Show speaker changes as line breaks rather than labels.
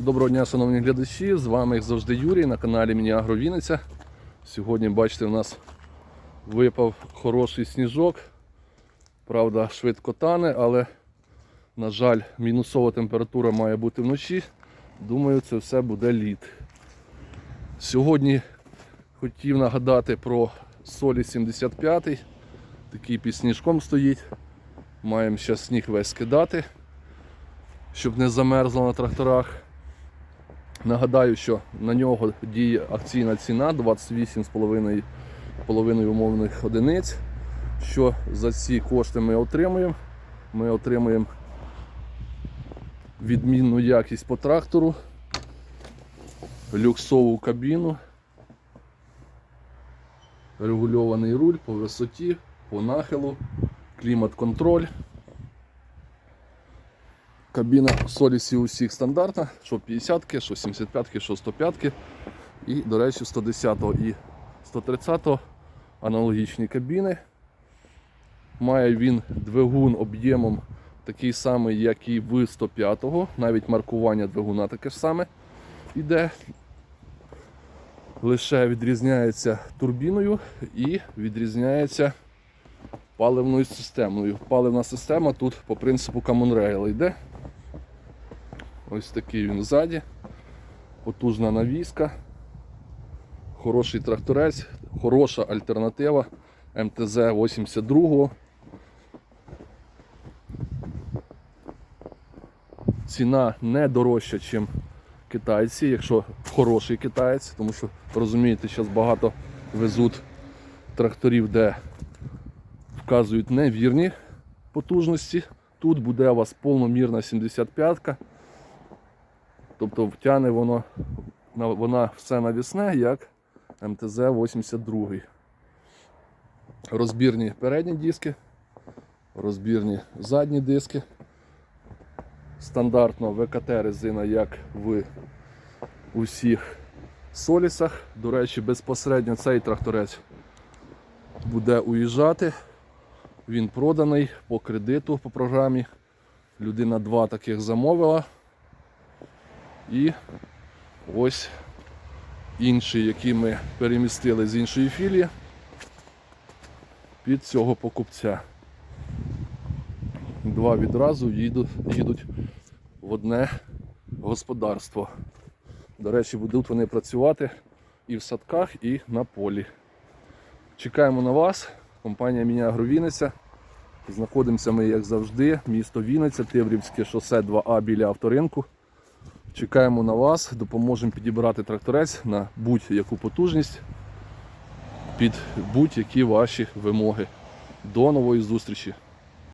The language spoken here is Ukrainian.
Доброго дня, шановні глядачі! З вами як завжди Юрій на каналі Міні Агро. Сьогодні, бачите, у нас випав хороший сніжок. Правда, швидко тане, але, на жаль, мінусова температура має бути вночі. Думаю, це все буде лід. Сьогодні хотів нагадати про солі 75. Такий під сніжком стоїть. Маємо зараз сніг весь скидати, щоб не замерзло на тракторах. Нагадаю, що на нього діє акційна ціна 28,5 умовних одиниць. Що за ці кошти ми отримуємо? Ми отримуємо відмінну якість по трактору, люксову кабіну, регульований руль по висоті, по нахилу, клімат-контроль. Кабіна Солісі усіх стандартна, що 50-ки, що 75-ки, що 105-ки. І, до речі, 110 і 130 аналогічні кабіни. Має він двигун об'ємом такий самий, як і в 105-го. Навіть маркування двигуна таке ж саме іде. Лише відрізняється турбіною і відрізняється паливною системою. Паливна система тут по принципу Common Rail йде. Ось такий він ззаді. Потужна навіска. Хороший тракторець, хороша альтернатива МТЗ 82. Ціна не дорожча, ніж китайці, якщо хороший китаєць, тому що розумієте, зараз багато везуть тракторів, де вказують невірні потужності. Тут буде у вас повномірна 75-ка. Тобто втягне воно, вона все навісне, як МТЗ 82. Розбірні передні диски, розбірні задні диски. Стандартно ВКТ резина, як в усіх солісах. До речі, безпосередньо цей тракторець буде уїжджати. Він проданий по кредиту по програмі. Людина два таких замовила. І ось інший, який ми перемістили з іншої філії під цього покупця. Два відразу їдуть в одне господарство. До речі, будуть вони працювати і в садках, і на полі. Чекаємо на вас. Компанія Міня Агровінниця. Знаходимося ми, як завжди, місто Вінниця, Тиврівське шосе 2А біля авторинку. Чекаємо на вас, допоможемо підібрати тракторець на будь-яку потужність під будь-які ваші вимоги. До нової зустрічі!